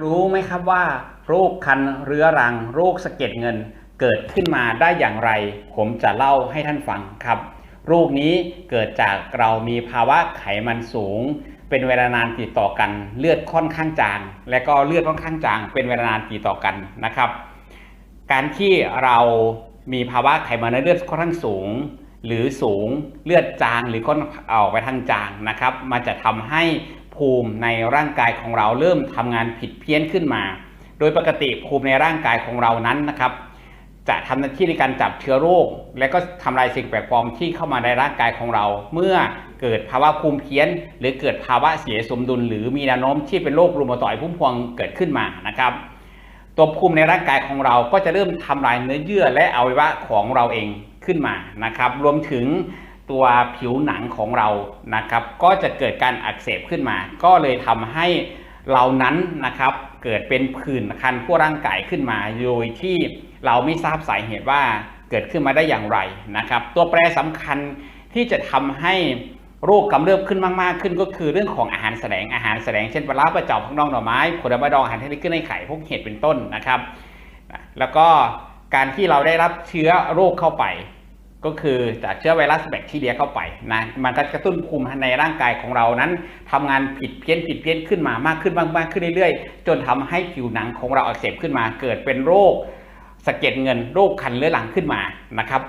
รู้ไหมครับว่าโรคคันเรื้อรัง โรคสะเก็ดเงินเกิดขึ้นมาได้อย่างไร ผมจะเล่าให้ท่านฟังครับ โรคนี้เกิดจากเรามีภาวะไขมันสูง เป็นเวลานานติดต่อกัน เลือดค่อนข้างจาง และก็เลือดค่อนข้างจาง เป็นเวลานานติดต่อกันนะครับ การที่เรามีภาวะไขมันในเลือดค่อนข้างสูง หรือสูงเลือดจางหรือค่อนออกไปทางจางนะครับ มันจะทำให้ ภูมิในร่างกายของเราเริ่มทำงานผิดเพี้ยนขึ้นมา โดยปกติภูมิในร่างกายของเรานั้นนะครับจะทำหน้าที่ในการจับเชื้อโรค และก็ทำลายสิ่งแปลกปลอมที่เข้ามาในร่างกายของเรา เมื่อเกิดภาวะภูมิเพี้ยน หรือเกิดภาวะเสียสมดุล หรือมีแนวโน้มที่เป็นโรครูมาตอยพุ่มพวงเกิดขึ้นมานะครับ ตัวภูมิในร่างกายของเราก็จะเริ่มทำลายเนื้อเยื่อและอวัยวะของเราเองขึ้นมานะครับ รวมถึง ตัวผิวหนังของเรานะครับ ก็จะเกิดการอักเสบขึ้นมา ก็เลยทำให้เรานั้นนะครับเกิดเป็นผื่นคันทั่วร่างกายขึ้นมา โดยที่เราไม่ทราบสาเหตุว่าเกิดขึ้นมาได้อย่างไรนะครับ ตัวแปรสำคัญที่จะทำให้โรคกำเริบขึ้นมากๆ ขึ้นก็คือเรื่องของอาหารแสลงอาหารแสลงเช่นปลาร้าปลาเจ่อพักน้องหน่อไม้ผลไม้ดองอาหารที่ขึ้นในไข่พวกเห็ดเป็นต้นนะครับ แล้วก็การที่เราได้รับเชื้อโรคเข้าไป ก็คือจากเชื้อไวรัสแบคทีเรียเข้าไปนะ มันก็กระตุ้นภูมิในร่างกายของเรานั้นทำงานผิดเพี้ยนผิดเพี้ยนขึ้นมามากขึ้นมากขึ้นเรื่อยๆ จนทำให้ผิวหนังของเราอักเสบขึ้นมา เกิดเป็นโรคสะเก็ดเงินโรคคันเรื้อรังขึ้นมานะครับ